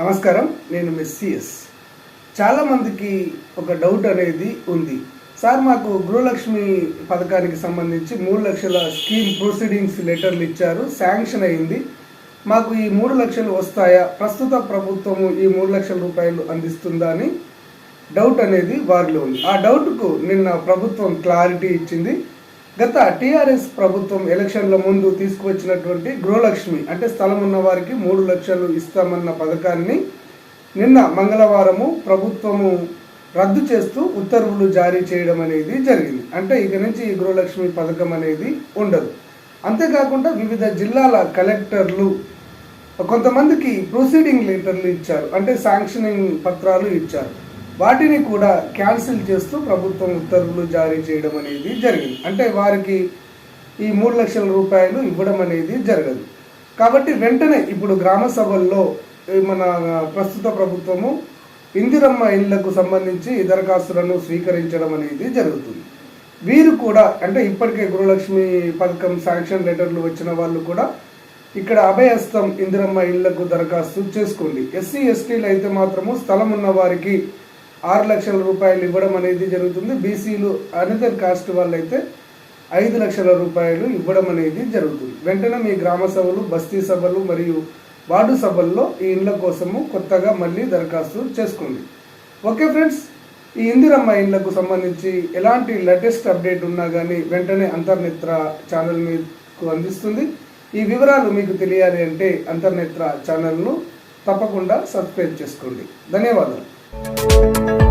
నమస్కారం నేను మెస్సిఎస్ చాలామందికి ఒక డౌట్ అనేది ఉంది. సార్ మాకు గృహలక్ష్మి పథకానికి సంబంధించి మూడు లక్షల స్కీమ్ ప్రొసీడింగ్స్ లెటర్లు ఇచ్చారు శాంక్షన్ అయింది. మాకు ఈ మూడు లక్షలు వస్తాయా? ప్రస్తుత ప్రభుత్వము ఈ మూడు లక్షల రూపాయలు అందిస్తుందా అని డౌట్ అనేది వారిలో ఉంది. ఆ డౌట్కు నిన్న ప్రభుత్వం క్లారిటీ ఇచ్చింది. గత టీఆర్ఎస్ ప్రభుత్వం ఎలక్షన్ల ముందు తీసుకువచ్చినటువంటి గృహలక్ష్మి అంటే స్థలం ఉన్న వారికి మూడు లక్షలు ఇస్తామన్న పథకాన్ని నిన్న మంగళవారము ప్రభుత్వము రద్దు చేస్తూ ఉత్తర్వులు జారీ చేయడం అనేది జరిగింది. అంటే ఇక నుంచి ఈ గృహలక్ష్మి పథకం అనేది ఉండదు. అంతేకాకుండా వివిధ జిల్లాల కలెక్టర్లు కొంతమందికి ప్రొసీడింగ్ లెటర్లు ఇచ్చారు. అంటే శాంక్షనింగ్ పత్రాలు ఇచ్చారు. వాటిని కూడా క్యాన్సిల్ చేస్తూ ప్రభుత్వం ఉత్తర్వులు జారీ చేయడం అనేది జరిగింది. అంటే వారికి ఈ మూడు లక్షల రూపాయలు ఇవ్వడం అనేది జరగదు. కాబట్టి వెంటనే ఇప్పుడు గ్రామ సభల్లో మన ప్రస్తుత ప్రభుత్వము ఇందిరమ్మ ఇళ్ళకు సంబంధించి దరఖాస్తులను స్వీకరించడం అనేది జరుగుతుంది. వీరు కూడా అంటే ఇప్పటికే గృహలక్ష్మి పథకం శాంక్షన్ లెటర్లు వచ్చిన వాళ్ళు కూడా ఇక్కడ అభయస్తం ఇందిరమ్మ ఇళ్ళకు దరఖాస్తు చేసుకోండి. ఎస్సీ ఎస్టీలు అయితే మాత్రము స్థలం ఉన్న వారికి ఆరు లక్షల రూపాయలు ఇవ్వడం అనేది జరుగుతుంది. బీసీలు అనదర్ కాస్ట్ వాళ్ళైతే ఐదు లక్షల రూపాయలు ఇవ్వడం అనేది జరుగుతుంది. వెంటనే మీ గ్రామ సభలు బస్తీ సభలు మరియు వార్డు సభల్లో ఈ ఇండ్ల కోసము కొత్తగా మళ్ళీ దరఖాస్తు చేసుకోండి. ఓకే ఫ్రెండ్స్ ఈ ఇందిరమ్మ ఇండ్లకు సంబంధించి ఎలాంటి లేటెస్ట్ అప్డేట్ ఉన్నా కానీ వెంటనే అంతర్నేత్ర ఛానల్ మీకు అందిస్తుంది. ఈ వివరాలు మీకు తెలియాలి అంటే అంతర్నేత్ర ఛానల్ను తప్పకుండా సబ్స్క్రైబ్ చేసుకోండి. ధన్యవాదాలు. Thank you